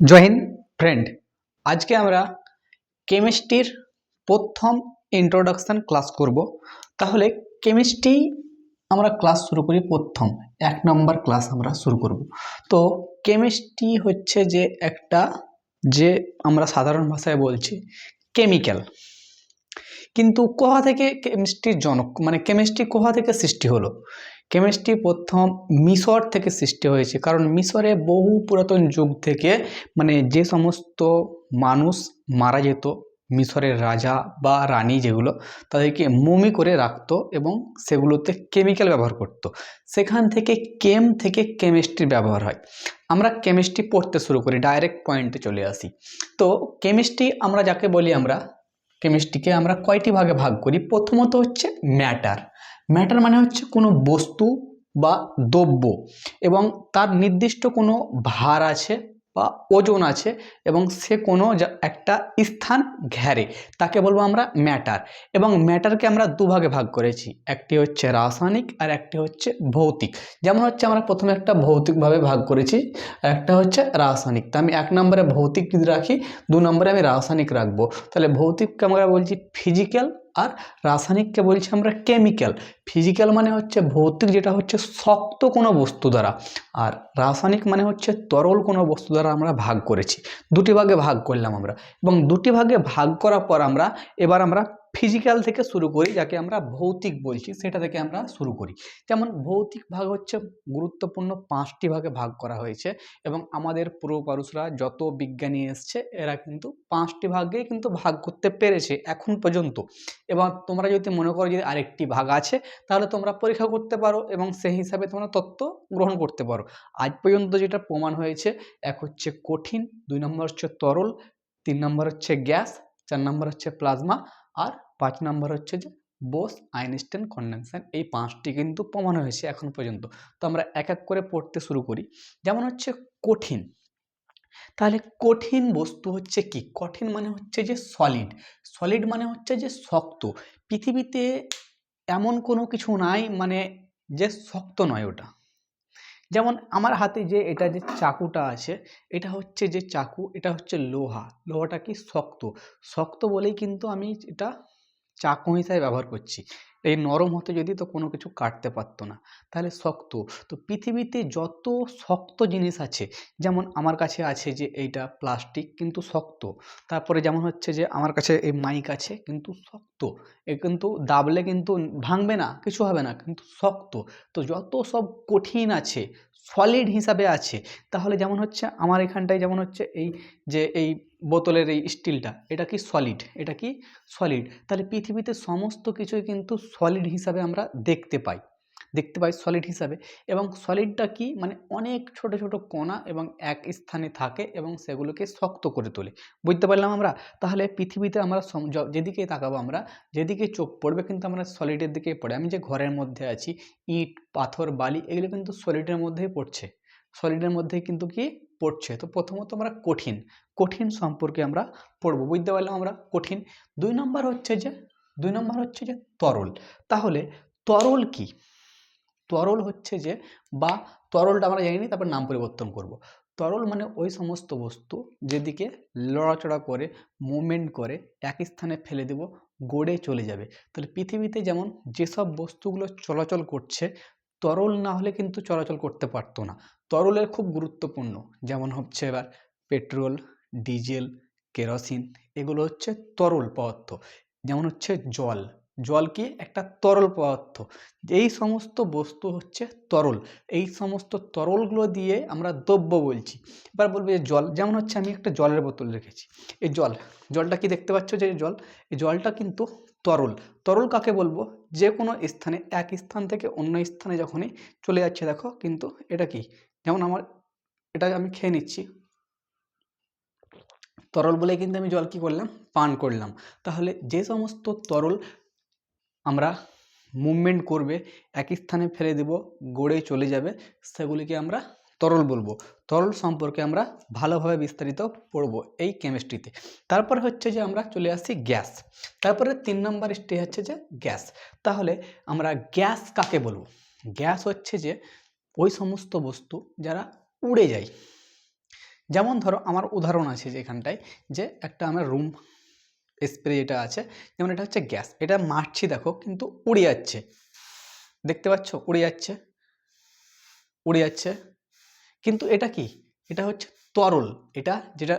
জয় Hind friend আজকে আমরা কেমিস্ট্রির প্রথম ইন্ট্রোডাকশান ক্লাস করব। তাহলে কেমিস্ট্রি আমরা ক্লাস শুরু করি প্রথম। এক নম্বর ক্লাস আমরা শুরু করব। তো কেমিস্ট্রি হচ্ছে যে একটা যে আমরা সাধারণ ভাষায় বলছি কেমিক্যাল কিন্তু কোথা থেকে কেমিস্ট্রির জনক মানে কেমিস্ট্রি কোথা থেকে সৃষ্টি হলো? কেমিস্ট্রি প্রথম মিশর থেকে সৃষ্টি হয়েছে। কারণ মিশরে বহু পুরাতন যুগ থেকে মানে যে সমস্ত মানুষ মারা যেত, মিশরের রাজা বা রানী যেগুলো, তাদেরকে মমি করে রাখতো এবং সেগুলোতে কেমিক্যাল ব্যবহার করতো। সেখান থেকে কেম থেকে কেমিস্ট্রির ব্যবহার হয়। আমরা কেমিস্ট্রি পড়তে শুরু করি ডাইরেক্ট পয়েন্টে চলে আসি। তো কেমিস্ট্রি আমরা যাকে বলি আমরা কেমিস্ট্রিকে আমরা কয়টি ভাগে ভাগ করি? প্রথমত হচ্ছে ম্যাটার ম্যাটার মানে হচ্ছে কোনো বস্তু বা দ্রব্য এবং তার নির্দিষ্ট কোনো ভার আছে বা ওজন আছে এবং সে কোনো একটা স্থান ঘেরে, তাকে বলব আমরা ম্যাটার এবং ম্যাটারকে আমরা দুভাগে ভাগ করেছি, একটি হচ্ছে রাসায়নিক আর একটি হচ্ছে ভৌতিক। যেমন হচ্ছে আমরা প্রথমে একটা ভৌতিকভাবে ভাগ করেছি, আর একটা হচ্ছে রাসায়নিক। তা আমি এক নম্বরে ভৌতিক রাখি, দু নম্বরে আমি রাসায়নিক রাখব। তাহলে ভৌতিককে আমরা বলছি ফিজিক্যাল আর রাসায়নিককে বলছি আমরা কেমিক্যাল ফিজিক্যাল মানে হচ্ছে ভৌতিক, যেটা হচ্ছে শক্ত কোনো বস্তু দ্বারা। আর রাসায়নিক মানে হচ্ছে তরল কোনো বস্তু দ্বারা আমরা ভাগ করেছি। দুটি ভাগে ভাগ করলাম আমরা। এবং দুটি ভাগে ভাগ করার পর আমরা, এবার আমরা ফিজিক্যাল থেকে শুরু করি, যাকে আমরা ভৌতিক বলছি, সেটা থেকে আমরা শুরু করি। যেমন ভৌতিক ভাগ হচ্ছে গুরুত্বপূর্ণ পাঁচটি ভাগে ভাগ করা হয়েছে এবং আমাদের পূর্বপুরুষরা যত বিজ্ঞানী এসছে, এরা কিন্তু পাঁচটি ভাগে কিন্তু ভাগ করতে পেরেছে এখন পর্যন্ত। এবং তোমরা যদি মনে করো যে আরেকটি ভাগ আছে, তাহলে তোমরা পরীক্ষা করতে পারো এবং সেই হিসাবে তোমরা তত্ত্ব গ্রহণ করতে পারো। আজ পর্যন্ত যেটা প্রমাণ হয়েছে, এক হচ্ছে কঠিন, দুই নম্বর হচ্ছে তরল, তিন নম্বর হচ্ছে গ্যাস, চার নম্বর হচ্ছে প্লাজমা, আর পাঁচ নম্বর হচ্ছে যে বোস, আইনস্টাইন কন্ডেনশন এই পাঁচটি কিন্তু প্রমাণ হয়েছে এখন পর্যন্ত। তো আমরা এক এক করে পড়তে শুরু করি। যেমন হচ্ছে কঠিন। তাহলে কঠিন বস্তু হচ্ছে কি? কঠিন মানে হচ্ছে যে সলিড সলিড মানে হচ্ছে যে শক্ত। পৃথিবীতে এমন কোনো কিছু নাই মানে যে শক্ত নয় ওটা। যেমন আমার হাতে যে এটা যে চাকুটা আছে, এটা হচ্ছে যে চাকু, এটা হচ্ছে লোহা। লোহাটা কি শক্ত? শক্ত বলেই কিন্তু আমি এটা চাকু হিসাবে ব্যবহার করছি। এই নরম হতে যদি তো কোনো কিছু কাটতে পারতো না, তাহলে শক্ত। তো পৃথিবীতে যত শক্ত জিনিস আছে, যেমন আমার কাছে আছে যে এইটা প্লাস্টিক কিন্তু শক্ত, তারপরে যেমন হচ্ছে যে আমার কাছে এই মাইক আছে কিন্তু শক্ত। এ কিন্তু দাবলে কিন্তু ভাঙবে না, কিছু হবে না, কিন্তু শক্ত। তো যত সব কঠিন আছে সলিড হিসাবে আছে। তাহলে যেমন হচ্ছে, আমার এখানটায় যেমন হচ্ছে, এই যে, এই বোতলের এই স্টিলটা এটা কি সলিড এটা কি সলিড তাহলে পৃথিবীতে সমস্ত কিছুই কিন্তু সলিড হিসাবে আমরা দেখতে পাই। দেখতে পাই সলিড হিসাবে এবং সলিডটা কি? মানে অনেক ছোট ছোট কণা এবং এক স্থানে থাকে এবং সেগুলোকে শক্ত করে তোলে। বুঝতে পারলাম আমরা? তাহলে পৃথিবীতে আমরা যেদিকে তাকাবো আমরা, যেদিকে চোখ পড়বে কিন্তু আমরা সলিডের দিকে পড়ে। আমি যে ঘরের মধ্যে আছি, ইট, পাথর, বালি, এগুলো কিন্তু সলিডের মধ্যেই পড়ছে। সলিডের মধ্যেই কিন্তু কি? পড়ছে। তো প্রথমত আমরা কঠিন কঠিন সম্পর্কে আমরা পড়ব। বুঝতে পারলাম আমরা? কঠিন। দুই নম্বর হচ্ছে যে, দুই নম্বর হচ্ছে যে তরল। তাহলে তরল কি? তরল হচ্ছে যে, বা তরলটা আমরা জানি তারপর নাম পরিবর্তন করব। তরল মানে ওই সমস্ত বস্তু যেদিকে লড়াচড়া করে মুভমেন্ট করে এক স্থানে ফেলে দেব, গড়ে চলে যাবে। তাহলে পৃথিবীতে যেমন যেসব বস্তুগুলো চলাচল করছে, তরল না হলে কিন্তু চলাচল করতে পারতো না। তরলের খুব গুরুত্বপূর্ণ, যেমন হচ্ছে এবার পেট্রোল, ডিজেল, কেরোসিন, এগুলো হচ্ছে তরল পদার্থ। যেমন হচ্ছে জল জল কি একটা তরল পদার্থ। এই সমস্ত বস্তু হচ্ছে তরল। এই সমস্ত তরলগুলো দিয়ে আমরা দ্রব্য বলছি। এবার বলবে যে জল, যেমন হচ্ছে আমি একটা জলের বোতল রেখেছি। এই জল, জলটা কি দেখতে পাচ্ছ যে জল? এই জলটা কিন্তু তরল। তরল কাকে বলব? যে কোনো স্থানে, এক স্থান থেকে অন্য স্থানে যখনই চলে যাচ্ছে, দেখো কিন্তু এটা কি? যেমন আমার, এটা আমি খেয়ে নিচ্ছি। তরল বলে কিন্তু আমি জল কি করলাম? পান করলাম। তাহলে যে সমস্ত তরল আমরা মুভমেন্ট করবে, একই স্থানে ফেলে দেব, গড়ে চলে যাবে, সেগুলিকে আমরা তরল বলব। তরল সম্পর্কে আমরা ভালোভাবে বিস্তারিত পড়ব এই কেমিস্ট্রিতে তারপরে হচ্ছে যে আমরা চলে আসছি গ্যাস তারপরে তিন নম্বর স্টেজ হচ্ছে যে গ্যাস তাহলে আমরা গ্যাস কাকে বলব? গ্যাস হচ্ছে যে ওই সমস্ত বস্তু যারা উড়ে যায়। যেমন ধরো, আমার উদাহরণ আছে যে এখানটায়, যে একটা আমার রুম স্প্রে যেটা আছে। যেমন এটা হচ্ছে গ্যাস এটা মারছি দেখো কিন্তু উড়ে যাচ্ছে। দেখতে পাচ্ছ? উড়ে যাচ্ছে। উড়ে যাচ্ছে। কিন্তু এটা কি? এটা হচ্ছে তরল। এটা যেটা,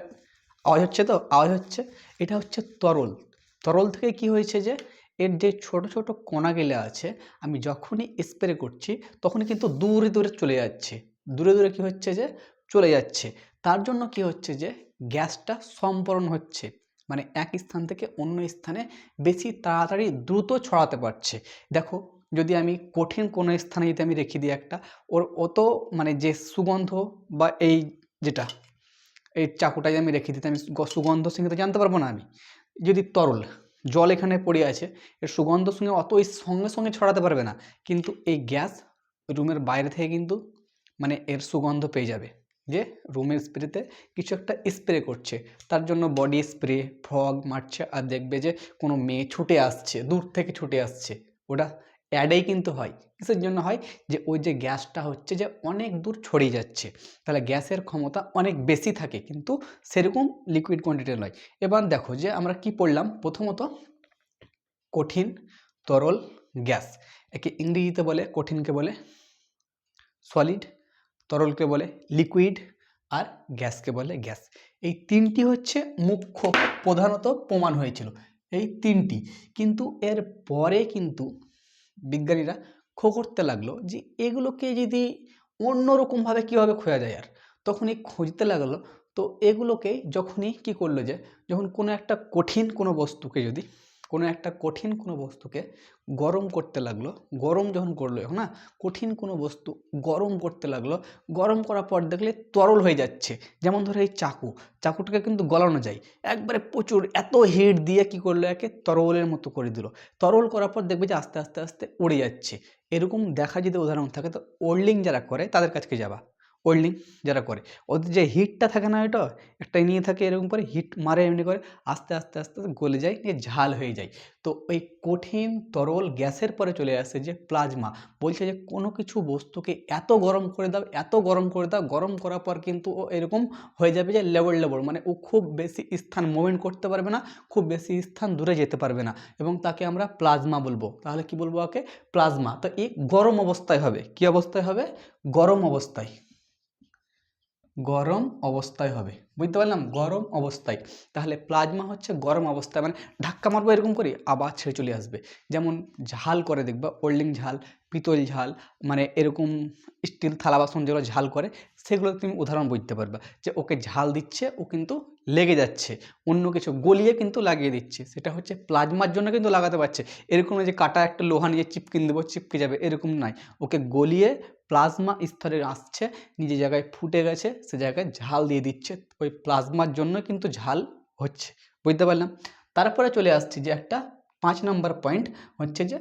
আওয়াজ হচ্ছে তো? আওয়াজ হচ্ছে। এটা হচ্ছে তরল। তরল থেকে কি হয়েছে যে, এর যে ছোট ছোট কণাগুলো আছে, আমি যখনই স্প্রে করছি তখনই কিন্তু দূরে দূরে চলে যাচ্ছে। দূরে দূরে কি হচ্ছে যে, চলে যাচ্ছে। তার জন্য কি হচ্ছে যে গ্যাসটা সম্পূরণ হচ্ছে। মানে এক স্থান থেকে অন্য স্থানে বেশি তাড়াতাড়ি দ্রুত ছড়াতে পারছে। দেখো, যদি আমি কঠিন কোনো স্থানে যদি আমি রেখে দিই একটা, ওর অত মানে যে সুগন্ধ বা এই যেটা, এই চাকুটা যদি আমি রেখে দিই আমি সুগন্ধ সঙ্গে জানতে পারব না আমি। যদি তরল, জল এখানে পড়ে আছে, এর সুগন্ধ সঙ্গে অত ওই সঙ্গে সঙ্গে ছড়াতে পারবে না। কিন্তু এই গ্যাস রুমের বাইরে থেকে কিন্তু মানে এর সুগন্ধ পেয়ে যাবে। যে রুমের স্প্রেতে কিছু একটা স্প্রে করছে। তার জন্য বডি স্প্রে, ফগ মারছে আর দেখবে যে কোনো মেয়ে ছুটে আসছে, দূর থেকে ছুটে আসছে। ওটা অ্যাডেই কিন্তু হয়। কিসের জন্য হয়? যে ওই যে গ্যাসটা হচ্ছে যে অনেক দূর ছড়িয়ে যাচ্ছে। তাহলে গ্যাসের ক্ষমতা অনেক বেশি থাকে, কিন্তু সেরকম লিকুইড কোয়ান্টিটি নয়। এবার দেখো যে আমরা কি পড়লাম? প্রথমত কঠিন তরল গ্যাস, একে ইংরেজিতে বলে, কঠিনকে বলে সলিড তরলকে বলে লিকুইড আর গ্যাসকে বলে গ্যাস এই তিনটি হচ্ছে মুখ্য প্রধানত প্রমাণ হয়েছিল, এই তিনটি। কিন্তু এর পরে কিন্তু বিজ্ঞানীরা খো করতে লাগল যে এগুলোকে যদি অন্যরকমভাবে কীভাবে খোঁজা যায় আর? তখনই খুঁজতে লাগল, তো এগুলোকে যখনই কি করল যে, যখন কোনো একটা কঠিন কোনো বস্তুকে যদি কোনো একটা কঠিন কোনো বস্তুকে গরম করতে লাগল, গরম যখন করল, এখন না কঠিন কোনো বস্তু গরম করতে লাগল, গরম করার পর দেখলে তরল হয়ে যাচ্ছে। যেমন ধরো এই চাকু, চাকুটাকে কিন্তু গলানো যায়। একবারে প্রচুর, এত হিট দিয়ে কি করল, একে তরলের মতো করে দিল। তরল করার পর দেখবে যে আস্তে আস্তে আস্তে, উড়ে যাচ্ছে। এরকম দেখা যদি উদাহরণ থাকে, তো ওল্ডিং যারা করে, তাদের কাছকে যাবা। ওল্ডিং যারা করে। ওদের যে হিটটা থাকে না এটা একটা নিয়ে থাকে এরকম করে হিট মারে এমনি করে, আস্তে আস্তে আস্তে আস্তে গলে যায়, নিয়ে ঝাল হয়ে যায়। তো ওই কঠিন, তরল গ্যাসের পরে চলে আসে যে প্লাজমা বলছে যে কোনো কিছু বস্তুকে এত গরম করে দাও, এত গরম করে দাও, গরম করার পর কিন্তু ও এরকম হয়ে যাবে যে লেবল লেবল মানে ও খুব বেশি স্থান মুভমেন্ট করতে পারবে না, খুব বেশি স্থান দূরে যেতে পারবে না। এবং তাকে আমরা প্লাজমা বলব। তাহলে কি বলব ওকে? প্লাজমা তো এই গরম অবস্থায় হবে। কি অবস্থায় হবে? গরম অবস্থায়। গরম অবস্থায় হবে। বুঝতে পারলাম? গরম অবস্থায়। তাহলে প্লাজমা হচ্ছে গরম অবস্থায় মানে ধাক্কা মারবো এরকম করি আবার ছেড়ে চলে আসবে। যেমন ঝাল করে দেখবা, ওল্ডিং ঝাল, পিতল ঝাল মানে এরকম স্টিল থালা বাসন যেগুলো ঝাল করে, সেগুলো তুমি উদাহরণ বুঝতে পারবা যে ওকে ঝাল দিচ্ছে, ও কিন্তু লেগে যাচ্ছে। অন্য কিছু গলিয়ে কিন্তু লাগিয়ে দিচ্ছে। সেটা হচ্ছে প্লাজমার জন্য কিন্তু লাগাতে পারছে। এরকম যে কাটা একটা লোহা নিয়ে চিপকিন দেবো, চিপকে যাবে, এরকম নয়। ওকে গলিয়ে প্লাজমা স্তরে আসছে, নিজে জায়গায় ফুটে গেছে, সে জায়গায় ঝাল দিয়ে দিচ্ছে। ওই প্লাজমার জন্য কিন্তু ঝাল হচ্ছে, বুঝতে পারলাম? তারপরে চলে আসছি যে একটা পাঁচ নম্বর পয়েন্ট হচ্ছে যে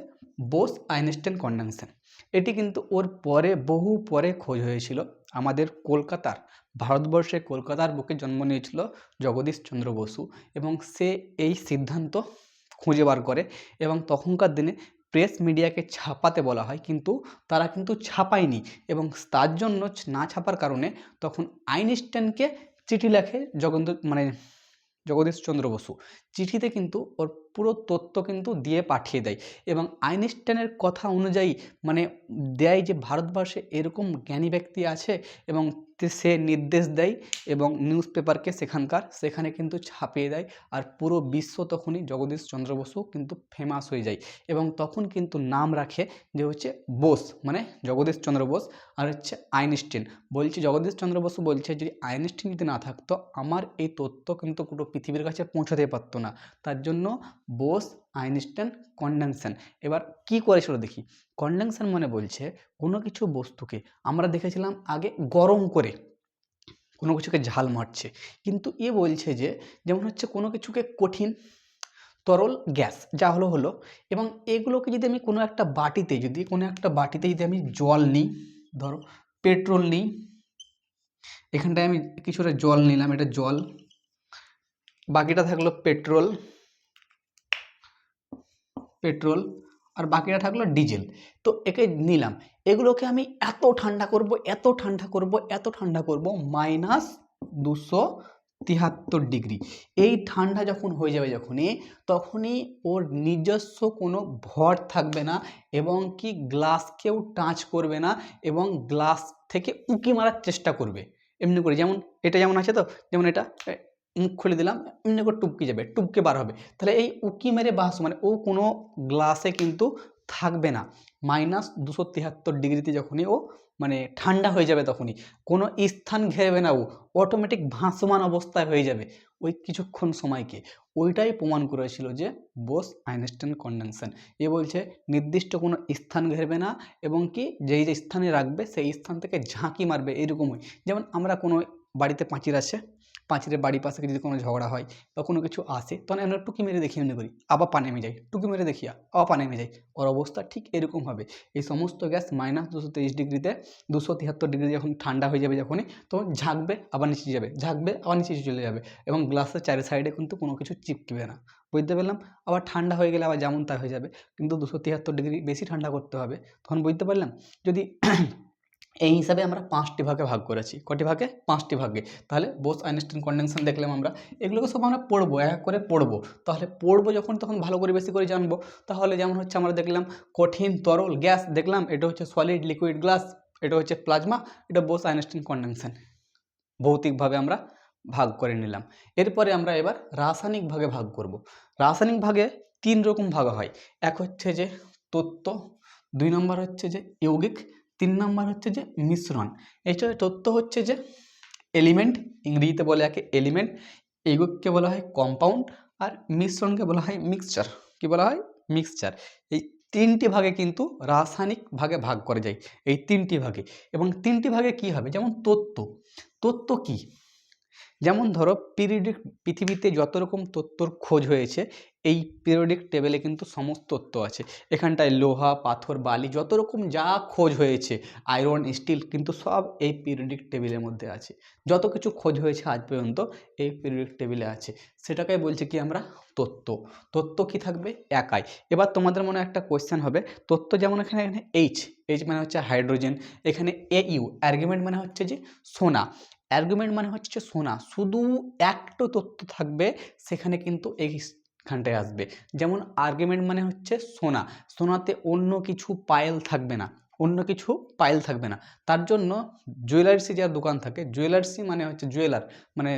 বোস আইনস্টাইন কন্ডেনশন এটি কিন্তু ওর পরে, বহু পরে খোঁজ হয়েছিল আমাদের কলকাতার, ভারতবর্ষে কলকাতার বুকে জন্ম নিয়েছিল জগদীশ চন্দ্র বসু এবং সে এই সিদ্ধান্ত খুঁজে বার করে এবং তখনকার দিনে প্রেস মিডিয়াকে ছাপাতে বলা হয়, কিন্তু তারা কিন্তু ছাপায়নি এবং তার জন্য না ছাপার কারণে তখন আইনস্টাইনকে চিঠি লেখে জগন্ত মানে জগদীশচন্দ্র বসু। চিঠিতে কিন্তু ওর পুরো তথ্য কিন্তু দিয়ে পাঠিয়ে দেয় এবং আইনস্টাইনের কথা অনুযায়ী মানে দেয় যে ভারতবর্ষে এরকম জ্ঞানী ব্যক্তি আছে এবং সে নির্দেশ দেয় এবং নিউজ পেপারকে সেখানকার, সেখানে কিন্তু ছাপিয়ে দেয় আর পুরো বিশ্ব তখনই জগদীশ চন্দ্র বসু কিন্তু ফেমাস হয়ে যায় এবং তখন কিন্তু নাম রাখে যে হচ্ছে বোস মানে জগদীশ চন্দ্র বোস আর হচ্ছে আইনস্টাইন বলছি জগদীশ চন্দ্র বসু বলছে, যদি আইনস্টাইন যদি না থাকতো, আমার এই তথ্য কিন্তু পুরো পৃথিবীর কাছে পৌঁছাতে পারতো না। তার জন্য বোস আইনস্টাইন কন্ডেনশন এবার কি করেছিল দেখি। কন্ডেনশন মানে বলছে কোনো কিছু বস্তুকে আমরা দেখেছিলাম আগে গরম করে, কোনো কিছুকে ঝাল মারছে। কিন্তু এ বলছে যে যেমন হচ্ছে কোনো কিছুকে কঠিন, তরল গ্যাস যা হলো হলো এবং এগুলোকে যদি আমি কোনো একটা বাটিতে, যদি কোনো একটা বাটিতে যদি আমি জল নিই, ধরো পেট্রোল নিই, এখানটায় আমি কিছুটা জল নিলাম, এটা জল। বাকিটা থাকল পেট্রোল। পেট্রোল আর বাকিটা থাকল ডিজেল। তো একে নিলাম। এগুলোকে আমি এত ঠান্ডা করব, এত ঠান্ডা করব, এত ঠান্ডা করব, মাইনাস দুশো তিয়াত্তর ডিগ্রি। এই ঠান্ডা যখন হয়ে যাবে যখনই, তখনই ওর নিজস্ব কোনো ভর থাকবে না এবং কি গ্লাসকেও টাচ করবে না এবং গ্লাস থেকে উঁকি মারার চেষ্টা করবে। এমনি করে যেমন, এটা যেমন আছে তো? যেমন এটা? মুখ খুলে দিলাম, এমনি করে টুপকে যাবে, টুপকে বার হবে। তাহলে এই উকি মেরে বাস মানে ও কোনো গ্লাসে কিন্তু থাকবে না। মাইনাস দুশো তিয়াত্তর ডিগ্রিতে যখনই ও মানে ঠান্ডা হয়ে যাবে তখনই। কোনো স্থান ঘেরবে না ও অটোমেটিক ভাসমান অবস্থায় হয়ে যাবে ওই কিছুক্ষণ সময়কে। ওইটাই প্রমাণ করেছিল যে বোস আইনস্টাইন কন্ডেনশন এ বলছে, নির্দিষ্ট কোনো স্থান ঘেরবে না এবং কি যেই যে স্থানে রাখবে, সেই স্থান থেকে ঝাঁকি মারবে, এরকমই। যেমন আমরা কোনো বাড়িতে পাঁচির আছে পাঁচিরের বাড়ির পাশে যদি কোনো ঝগড়া হয় বা কোনো কিছু আসে, তখন আমরা টুকি মেরে দেখি মনে করি, আবার পা নেমে যাই, টুকি মেরে দেখিয়া আবার পা নেমে যাই। ওর অবস্থা ঠিক এরকম হবে। এই সমস্ত গ্যাস মাইনাস দুশো তেইশ ডিগ্রিতে দুশো তিয়াত্তর ডিগ্রি যখন ঠান্ডা হয়ে যাবে যখনই, তখন ঝাঁকবে, আবার নিচে যাবে, ঝাঁকবে, আবার নিচে চলে যাবে এবং গ্লাসের চারি সাইডে কিন্তু কোনো কিছু চিপকবে না। বুঝতে পারলাম? আবার ঠান্ডা হয়ে গেলে আবার যেমন তা হয়ে যাবে। কিন্তু দুশো তিয়াত্তর ডিগ্রি বেশি ঠান্ডা করতে হবে। তখন বুঝতে পারলাম? যদি এই হিসাবে আমরা পাঁচটি ভাগে ভাগ করেছি। কটি ভাগে? পাঁচটি ভাগে। তাহলে বোস আইনস্টাইন কন্ডেনশন দেখলাম আমরা। এগুলোকে সব আমরা পড়ব, এক করে পড়ব। তাহলে পড়ব যখন তখন ভালো করে বেশি করে জানব। তাহলে যেমন হচ্ছে আমরা দেখলাম কঠিন তরল গ্যাস দেখলাম, এটা হচ্ছে সলিড লিকুইড গ্লাস এটা হচ্ছে প্লাজমা এটা বোস আইনস্টাইন কন্ডেনশন ভৌতিকভাবে আমরা ভাগ করে নিলাম। এরপরে আমরা এবার রাসায়নিক ভাগে ভাগ করব। রাসায়নিক ভাগে তিন রকম ভাগ হয়। এক হচ্ছে যে তত্ত্ব, দুই নম্বর হচ্ছে যে যৌগিক তিন নম্বর হচ্ছে যে মিশ্রণ। এটা তথ্য হচ্ছে যে এলিমেন্ট ইংরেজিতে বলে একে এলিমেন্ট এগুলোকে বলা হয় কম্পাউন্ড আর মিশ্রণকে বলা হয় মিক্সচার কি বলা হয়? মিক্সচার এই তিনটি ভাগে কিন্তু রাসায়নিক ভাগে ভাগ করা যায়। এই তিনটি ভাগে। এবং তিনটি ভাগে কি হবে? যেমন তত্ত্ব। তত্ত্ব কি? যেমন ধরো পিরিয়ডিক পৃথিবীতে যত রকম তত্ত্বর খোঁজ হয়েছে, এই পিরিয়ডিক টেবিলে কিন্তু সমস্ত তত্ত্ব আছে। এখানটায় লোহা, পাথর, বালি যত রকম যা খোঁজ হয়েছে আয়রন স্টিল কিন্তু সব এই পিরিয়ডিক টেবিলের মধ্যে আছে। যত কিছু খোঁজ হয়েছে আজ পর্যন্ত এই পিরিয়ডিক টেবিলে আছে। সেটাকে বলছে কি আমরা তত্ত্ব। তত্ত্ব কি থাকবে? একাই। এবার তোমাদের মনে একটা কোয়েশ্চেন হবে, তত্ত্ব যেমন এখানে এখানে এইচ এইচ মানে হচ্ছে হাইড্রোজেন এখানে এ ইউ অ্যার্গুমেন্ট মানে হচ্ছে যে সোনা। অ্যার্গুমেন্ট মানে হচ্ছে সোনা শুধু একটা তথ্য থাকবে, সেখানে কিন্তু এইখানটায় আসবে। যেমন আর্গুমেন্ট মানে হচ্ছে সোনা সোনাতে অন্য কিছু পায়েল থাকবে না, অন্য কিছু পায়েল থাকবে না। তার জন্য জুয়েলার্সি যার দোকান থাকে জুয়েলার্সি মানে হচ্ছে জুয়েলার মানে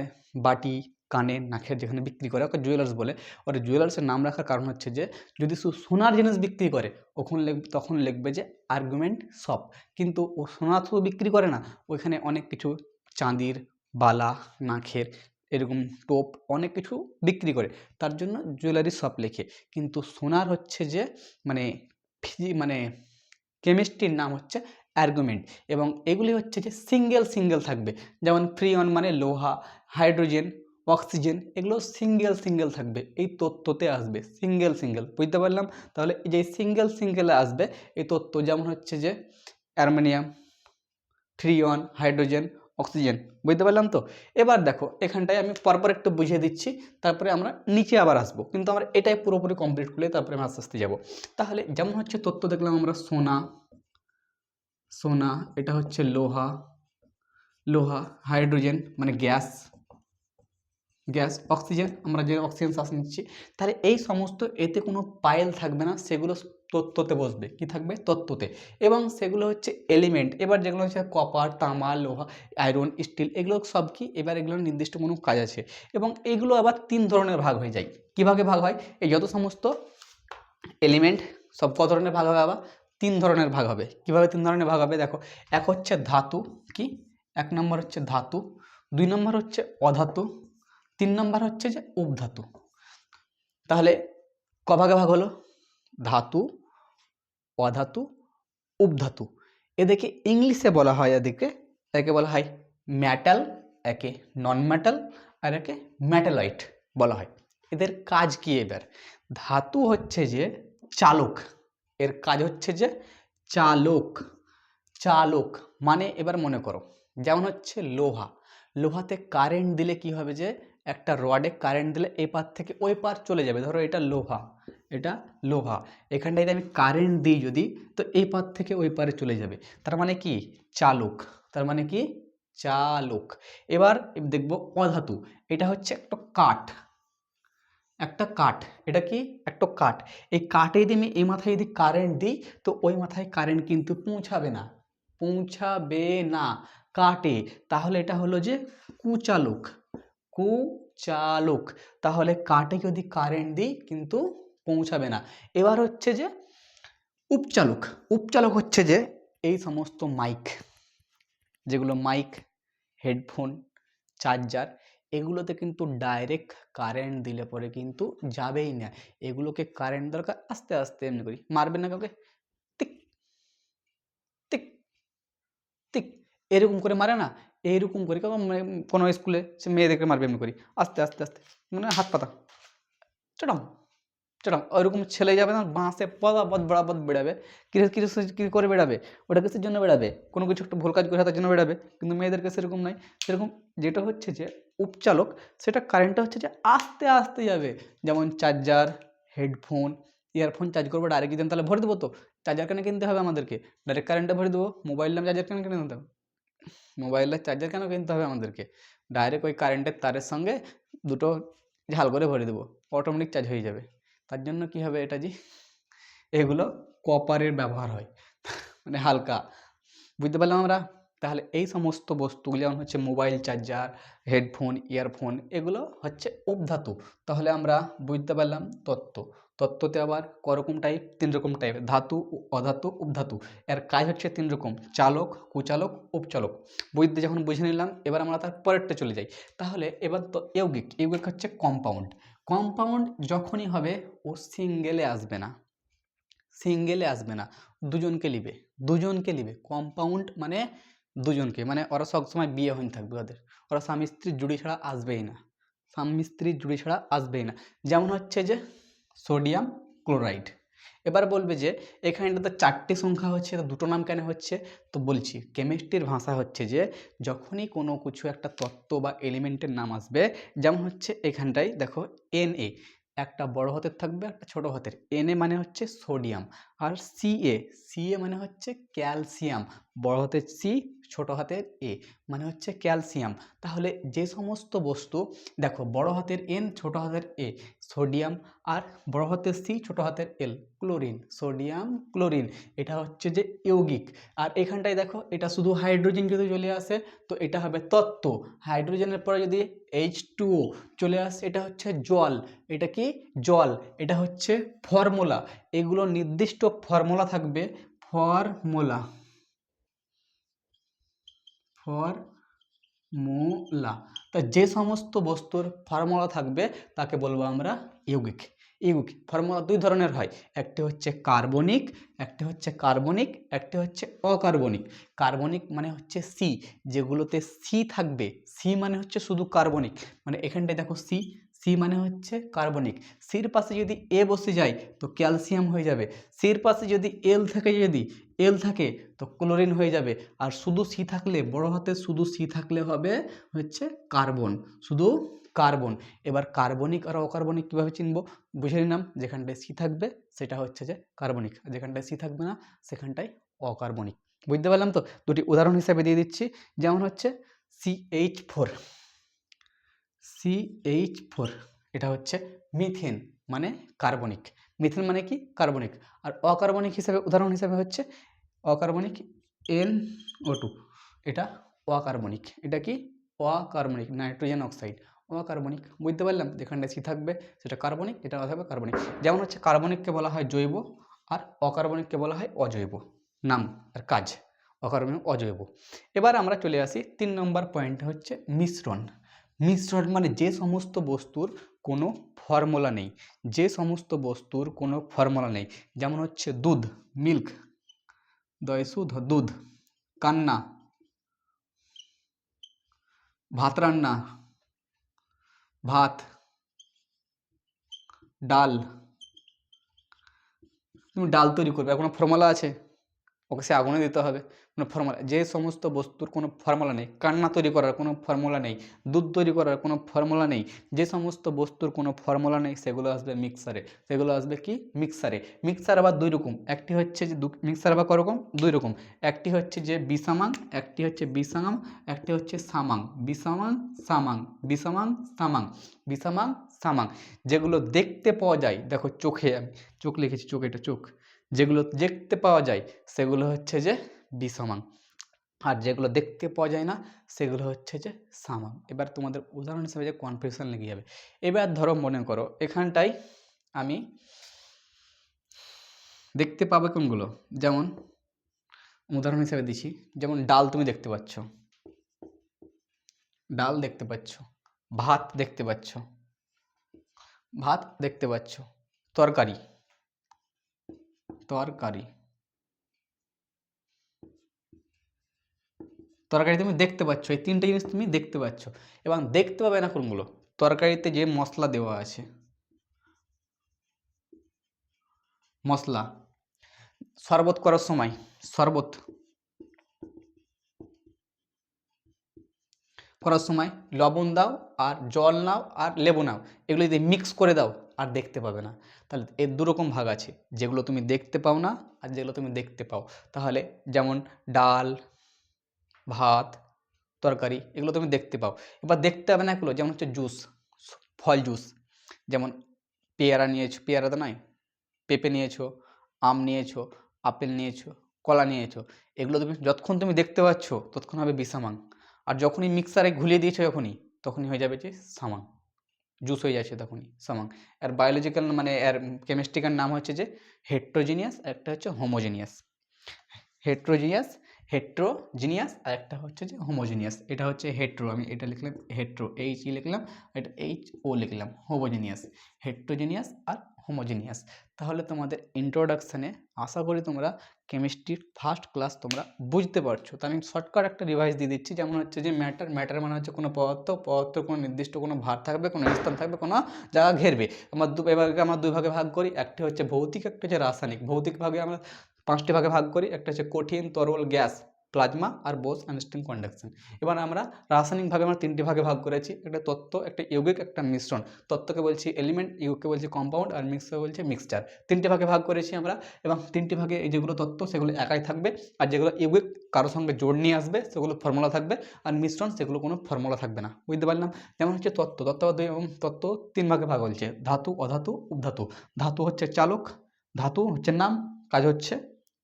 বাটি কানের নাকের যেখানে বিক্রি করে, ওকে জুয়েলার্স বলে। ওর জুয়েলার্সের নাম রাখার কারণ হচ্ছে যে, যদি সোনার জিনিস বিক্রি করে, ওখানে তখন লিখবে যে আর্গুমেন্ট শপ কিন্তু ও সোনা শুধু বিক্রি করে না, ওইখানে অনেক কিছু চাঁদির বালা, নাখের এরকম টোপ অনেক কিছু বিক্রি করে। তার জন্য জুয়েলারি শপ লেখে। কিন্তু সোনার হচ্ছে যে মানে ফিজি মানে কেমিস্ট্রির নাম হচ্ছে অ্যার্গুমেন্ট এবং এগুলি হচ্ছে যে সিঙ্গেল সিঙ্গেল থাকবে। যেমন ফ্রিয়ন মানে লোহা হাইড্রোজেন অক্সিজেন এগুলো সিঙ্গেল সিঙ্গেল থাকবে। এই তত্ত্বতে আসবে সিঙ্গেল সিঙ্গেল বুঝতে পারলাম? তাহলে যে সিঙ্গেল সিঙ্গেলে আসবে, এই তত্ত্ব যেমন হচ্ছে যে অ্যালুমিনিয়াম থ্রিয়ন হাইড্রোজেন অক্সিজেন, বুঝতে পারলাম তো? এবার দেখো, এখানটায় আমি পরপর একটু বুঝিয়ে দিচ্ছি, তারপরে আমরা নিচে আবার আসব। কিন্তু আমরা এটাই পুরোপুরি কমপ্লিট করলে তারপরে আমরা আস্তে আস্তে যাব। তাহলে যেমন হচ্ছে তত্ত্ব দেখলাম আমরা সোনা সোনা, এটা হচ্ছে লোহা লোহা, হাইড্রোজেন মানে গ্যাস গ্যাস, অক্সিজেন, আমরা যে অক্সিজেন শ্বাস নিচ্ছি, তাহলে এই সমস্ত এতে কোনো পায়েল থাকবে না, সেগুলো তত্ত্বতে বসবে, কি থাকবে? তত্ত্বতে। এবং সেগুলো হচ্ছে এলিমেন্ট এবার যেগুলো হচ্ছে কপার তামা, লোহা আয়রন স্টিল এগুলো সব কি? এবার এগুলোর নির্দিষ্ট কোনো কাজ আছে। এবং এগুলো আবার তিন ধরনের ভাগ হয়ে যায়। কীভাবে ভাগ হয়? এই যত সমস্ত এলিমেন্ট সব কত ধরনের ভাগ হবে আবার? তিন ধরনের ভাগ হবে। কীভাবে তিন ধরনের ভাগ হবে? দেখো, এক হচ্ছে ধাতু, কি? এক নম্বর হচ্ছে ধাতু, দুই নম্বর হচ্ছে অধাতু, তিন নম্বর হচ্ছে যে উপধাতু। তাহলে ক ভাগে ভাগ হলো? ধাতু, অধাতু উপধাতু এদেরকে ইংলিশে বলা হয় এদেরকে। একে বলা হয় ম্যাটাল একে নন ম্যাটাল আর একে ম্যাটালাইট বলা হয়। এদের কাজ কি এবার? ধাতু হচ্ছে যে চালক। এর কাজ হচ্ছে যে চালক। চালক মানে এবার মনে করো, যেমন হচ্ছে লোহা। লোহাতে কারেন্ট দিলে কি হবে যে, একটা রডে কারেন্ট দিলে এই পার থেকে ওই পার চলে যাবে। ধরো এটা লোহা। এটা লোহা। এখানটায় আমি কারেন্ট দিই যদি, তো এই পার থেকে ওই পারে চলে যাবে। তার মানে কি? চালক। তার মানে কি? চালক। এবার দেখব অধাতু। এটা হচ্ছে একটা কাঠ। একটা কাঠ। এটা কি? একটা কাঠ। এই কাঠে যদি আমি এই মাথায় যদি কারেন্ট দিই, তো ওই মাথায় কারেন্ট কিন্তু পৌঁছাবে না। পৌঁছাবে না কাটে তাহলে এটা হলো যে কুচালক। কুচালক। তাহলে কাটে যদি কারেন্ট দিই, কিন্তু পৌঁছাবে না। এবার হচ্ছে যে উপচালক উপচালক হচ্ছে যে এই সমস্ত মাইক যেগুলো মাইক হেডফোন চার্জার এগুলোতে কিন্তু ডাইরেক্ট কারেন্ট দিলে পরে কিন্তু যাবেই না। এগুলোকে কারেন্ট দরকার আস্তে আস্তে এমনি করি। মারবেন না কাউকে? তিক তিক তিক এরকম করে মারে না? এইরকম করে কারণ কোনো স্কুলে সে মেয়েদেরকে মারবে এমনি করি। আস্তে আস্তে আস্তে। মানে হাত পাতা। চটাম। চটাম ওইরকম ছেলে যাবে না বাঁশে বদ বরাবদ বেড়াবে কিরে কিরে কী করে বেড়াবে ওটা কিসের জন্য বেড়াবে কোনো কিছু একটা ভুল কাজ করে তার জন্য বেড়াবে কিন্তু মেয়েদেরকে সেরকম নয় সেরকম যেটা হচ্ছে যে উপচালক সেটা কারেন্টটা হচ্ছে যে আস্তে আস্তে যাবে যেমন চার্জার হেডফোন ইয়ারফোন চার্জ করব ডাইরেক্ট যদি তাহলে ভরে দেবো তো চার্জার কেন কিনতে হবে আমাদেরকে ডাইরেক্ট কারেন্টে ভরে দেবো মোবাইল নাম চার্জার কেন কিনে দিতে হবে মোবাইলের চার্জার কেন কিনতে হবে আমাদেরকে ডাইরেক্ট ওই কারেন্টের তারের সঙ্গে দুটো ঝাল করে ভরে দেবো অটোমেটিক চার্জ হয়ে যাবে তার জন্য কী হবে এটা জি এগুলো কপারের ব্যবহার হয়। মানে হালকা। বুঝতে পারলাম আমরা? তাহলে এই সমস্ত বস্তুগুলি যেমন হচ্ছে মোবাইল চার্জার হেডফোন ইয়ারফোন এগুলো হচ্ছে উপধাতু তাহলে আমরা বুঝতে পারলাম তত্ত্ব। তত্ত্বতে আবার করকম টাইপ তিন রকম টাইপ ধাতু অধাতু উপধাতু এর কাজ হচ্ছে তিন রকম, চালক, কুচালক, উপচালক। বইতে যখন বুঝে নিলাম, এবার আমরা তার পরেরটা চলে যাই। তাহলে এবার তো ইউগিক ইউগিক হচ্ছে কম্পাউন্ড কম্পাউন্ড যখনই হবে, ও সিঙ্গেলে আসবে না। সিঙ্গেলে আসবে না। দুজনকে নিবে দুজনকে নিবে কম্পাউন্ড মানে দুজনকে। মানে ওরা সবসময় বিয়ে হয়ে থাকবে ওদের। ওরা স্বামী স্ত্রীর জুড়ি ছাড়া আসবেই না। স্বামী স্ত্রীর জুড়ি ছাড়া আসবেই না। যেমন হচ্ছে যে সোডিয়াম ক্লোরাইড এবার বলবে যে এখানটাতে চারটি সংখ্যা হচ্ছে দুটো নাম কেন হচ্ছে? তো বলছি কেমিস্ট্রির ভাষা হচ্ছে যে, যখনই কোনো কিছু একটা তত্ত্ব বা এলিমেন্টের নাম আসবে, যেমন হচ্ছে এখানটাই দেখো এন এ একটা বড় হাতের থাকবে, একটা ছোট হাতের। এন এ মানে হচ্ছে সোডিয়াম আর সি এ সি এ মানে হচ্ছে ক্যালসিয়াম বড় হাতের সি ছোট হাতের এ মানে হচ্ছে ক্যালসিয়াম তাহলে যে সমস্ত বস্তু, দেখো, বড় হাতের এন ছোট হাতের এ সোডিয়াম আর বড় হাতের সি ছোট হাতের এল ক্লোরিন সোডিয়াম ক্লোরিন এটা হচ্ছে যে ইউগিক আর এখানটায় দেখো, এটা শুধু হাইড্রোজেন যদি চলে আসে, তো এটা হবে তত্ত্ব। হাইড্রোজেনের পরে যদি এইচ টুও চলে আসে, এটা হচ্ছে জল। এটা কি? জল। এটা হচ্ছে ফর্মুলা। এগুলো নির্দিষ্ট ফর্মুলা থাকবে, ফর্মুলা। ফর্মুলা তা যে সমস্ত বস্তুর ফর্মুলা থাকবে, তাকে বলব আমরা ইউগিক। ইউগিক, ফর্মুলা দুই ধরনের হয়। একটি হচ্ছে কার্বনিক, একটি হচ্ছে কার্বনিক, একটি হচ্ছে অকার্বনিক। কার্বনিক মানে হচ্ছে সি, যেগুলোতে সি থাকবে। সি মানে হচ্ছে শুধু কার্বনিক। মানে এখানটায় দেখো সি সি মানে হচ্ছে কার্বনিক সির পাশে যদি এ বসে যায়, তো ক্যালসিয়াম হয়ে যাবে। সির পাশে যদি এল থাকে, যদি এল থাকে, তো ক্লোরিন হয়ে যাবে। আর শুধু সি থাকলে, বড় হাতে শুধু সি থাকলে হবে হচ্ছে কার্বন শুধু কার্বন এবার কার্বনিক আর অকার্বনিক কীভাবে চিনব? বুঝে নিলাম, যেখানটায় সি থাকবে, সেটা হচ্ছে যে কার্বনিক আর যেখানটায় সি থাকবে না, সেখানটায় অকার্বনিক বুঝতে পারলাম তো? দুটি উদাহরণ হিসাবে দিয়ে দিচ্ছি। যেমন হচ্ছে C H four C H four এটা হচ্ছে মিথেন মানে কার্বনিক মিথেন মানে কি? কার্বনিক আর অকার্বনিক হিসাবে, উদাহরণ হিসাবে হচ্ছে অকার্বনিক এন ও টু এটা অকার্বনিক এটা কি? অকার্বনিক নাইট্রোজেন অক্সাইড অকার্বনিক বুঝতে পারলাম? যেখানটা সি থাকবে, সেটা কার্বনিক এটা থাকবে কার্বনিক যেমন হচ্ছে কার্বনিককে বলা হয় জৈব, আর অকার্বনিককে বলা হয় অজৈব। নাম আর কাজ অকার্বনিক অজৈব। এবার আমরা চলে আসি তিন নম্বর পয়েন্ট হচ্ছে মিশ্রণ। মিশ্রণ মানে যে সমস্ত বস্তুর কোনো ফর্মুলা নেই, যে সমস্ত বস্তুর কোনো ফর্মুলা নেই, যেমন হচ্ছে দুধ মিল্ক দয় সুধ, দুধ, কান্না, ভাত রান্না, ভাত, ডাল, তুমি ডাল তৈরি করবে কোনো ফর্মুলা আছে? ওকে সে আগুনে দিতে হবে, কোনো ফর্মুলা, যে সমস্ত বস্তুর কোনো ফর্মুলা নেই, কান্না তৈরি করার কোনো ফর্মুলা নেই, দুধ তৈরি করার কোনো ফর্মুলা নেই, যে সমস্ত বস্তুর কোনো ফর্মুলা নেই, সেগুলো আসবে মিক্সারে। সেগুলো আসবে কি? মিক্সারে। মিক্সার আবার দুই রকম, একটি হচ্ছে যে মিক্সার আবার করকম দুই রকম। একটি হচ্ছে যে বিসামাং একটি হচ্ছে বিসামাং একটি হচ্ছে সামাং। বিসামাং সামাং। বিসামাং সামাং। বিসামাং সামাং। যেগুলো দেখতে পাওয়া যায়, দেখো চোখে আমি চোখ লিখেছি, চোখ, এটা চোখ। যেগুলো দেখতে পাওয়া যায়, সেগুলো হচ্ছে যে বিসমাং আর যেগুলো দেখতে পাওয়া যায় না, সেগুলো হচ্ছে যে সামাং এবার তোমাদের উদাহরণ হিসেবে যে কনফিউশন লেগে যাবে। এবার ধরো মনে করো, এখানটায় আমি দেখতে পাবে কোনগুলো? যেমন, উদাহরণ হিসেবে দিছি, যেমন ডাল তুমি দেখতে পাচ্ছ। ডাল দেখতে পাচ্ছ। ভাত দেখতে পাচ্ছ। ভাত দেখতে পাচ্ছ। তরকারি। তরকারি। তরকারি তুমি দেখতে পাচ্ছ, এই তিনটে জিনিস তুমি দেখতে পাচ্ছ। এবং দেখতে পাবে না কোনগুলো? তরকারিতে যে মশলা দেওয়া আছে। মশলা। শরবত করার সময়, শরবত। করার সময় লবণ দাও আর জল নাও আর লেবু নাও। এগুলো যদি মিক্স করে দাও আর দেখতে পাবে না। তাহলে এর দুরকম ভাগ আছে, যেগুলো তুমি দেখতে পাও না আর যেগুলো তুমি দেখতে পাও। তাহলে যেমন ডাল, ভাত, তরকারি, এগুলো তুমি দেখতে পাও। এবার দেখতে পাবে না এগুলো, যেমন হচ্ছে জুস, ফল জুস। যেমন পেয়ারা নিয়েছো, পেয়ারা তো নয়, পেঁপে নিয়েছো, আম নিয়েছো, আপেল নিয়েছো, কলা নিয়েছো, এগুলো তুমি যতক্ষণ তুমি দেখতে পাচ্ছ, ততক্ষণ হবে বিসামাং আর যখনই মিক্সারে ঘুলিয়ে দিয়েছ, যখনই, তখনই হয়ে যাবে যে সামাং। জুস হয়ে যাচ্ছে তখনই, সামাং। আর বায়োলজিক্যাল মানে এর কেমিস্ট্রিকার নাম হচ্ছে যে হেট্রোজিনিয়াস একটা হচ্ছে হোমোজিনিয়াস হেট্রোজিনিয়াস হেট্রোজিনিয়াস আর একটা হচ্ছে যে হোমোজিনিয়াস এটা হচ্ছে হেট্রো আমি এটা লিখলাম হেট্রো এইচ ই লিখলাম? এটা এইচ ও লিখলাম হোমোজিনিয়াস হেট্রোজিনিয়াস আর হোমোজিনিয়াস তাহলে তোমাদের ইন্ট্রোডাকশানে আশা করি তোমরা কেমিস্ট্রির ফার্স্ট ক্লাস তোমরা বুঝতে পারছ। তো আমি শর্টকাট একটা রিভাইস দিয়ে দিচ্ছি। যেমন হচ্ছে যে ম্যাটার ম্যাটার মানে হচ্ছে কোনো পদার্থ পদার্থ কোনো নির্দিষ্ট কোনো ভার থাকবে, কোনো স্থান থাকবে, কোনো জায়গা ঘেরবে। আমার দু এবারকে আমরা দুই ভাগে ভাগ করি। একটি হচ্ছে ভৌতিক, একটা হচ্ছে রাসায়নিক। ভৌতিক ভাগে আমরা পাঁচটি ভাগে ভাগ করি। একটা হচ্ছে কঠিন, তরল, গ্যাস। প্লাজমা আর বোস আনস্টিং কন্ডাকশন এবার আমরা রাসায়নিকভাবে আমরা তিনটি ভাগে ভাগ করেছি, একটা তত্ত্ব, একটা যৌগিক একটা মিশ্রণ। তত্ত্বকে বলছি এলিমেন্ট ইউগকে বলছি কম্পাউন্ড আর মিক্সকে বলছি মিক্সচার তিনটি ভাগে ভাগ করেছি আমরা, এবং তিনটি ভাগে এই যেগুলো তত্ত্ব সেগুলো একাই থাকবে, আর যেগুলো ইউগিক কারোর সঙ্গে জোড় নিয়ে আসবে, সেগুলো ফর্মুলা থাকবে, আর মিশ্রণ সেগুলো কোনো ফর্মুলা থাকবে না। বুঝতে পারলাম? যেমন হচ্ছে তত্ত্ব তত্ত্ব দুই এবং তত্ত্ব তিন ভাগে ভাগ হচ্ছে, ধাতু, অধাতু, উপধাতু। ধাতু হচ্ছে চালক, ধাতু হচ্ছে নাম, কাজ হচ্ছে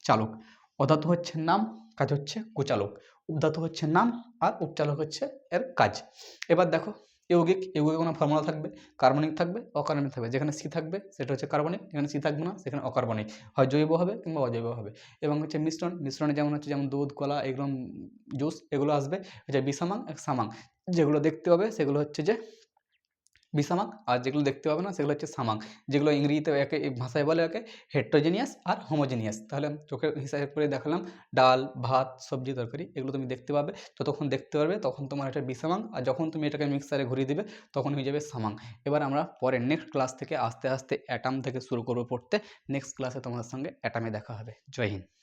চালক। অধাতু হচ্ছে নাম কাজ হচ্ছে কুচালক। উপধাতু হচ্ছে নাম আর উপচালক হচ্ছে এর কাজ। এবার দেখো, যৌগিক যৌগিক কোনো ফর্মুলা থাকবে কার্বনিক থাকবে, অকার্বনিক থাকবে। যেখানে সি থাকবে, সেটা হচ্ছে কার্বনিক যেখানে সি থাকবে না, সেখানে অকার্বনিক। হয় জৈব হবে কিংবা অজৈব হবে। এবং হচ্ছে মিশ্রণ, মিশ্রণে যেমন হচ্ছে, যেমন দুধ, কলা, এগুলো জুস এগুলো আসবে, হচ্ছে বিসামাং এক সামাং। যেগুলো দেখতে হবে, সেগুলো হচ্ছে যে বিসামাক, আর যেগুলো দেখতে পাবে না, সেগুলো হচ্ছে সামাক। যেগুলো ইংরেজিতে একে ভাষায় বলে একে হেট্রোজেনিয়াস আর হোমোজেনিয়াস তাহলে চোখের হিসাবে করে দেখালাম, ডাল, ভাত, সবজি, তরকারি, এগুলো তুমি দেখতে পাবে। যতক্ষণ দেখতে পারবে, তখন তোমার এটা বিসামাং আর যখন তুমি এটাকে মিক্সারে ঘুরিয়ে দিবে, তখন হয়ে যাবে সামাং এবার আমরা পরে নেক্সট ক্লাস থেকে আস্তে আস্তে অ্যাটাম থেকে শুরু করব পড়তে। নেক্সট ক্লাসে তোমার সঙ্গে অ্যাটামে দেখা হবে। জয় হিন্দ।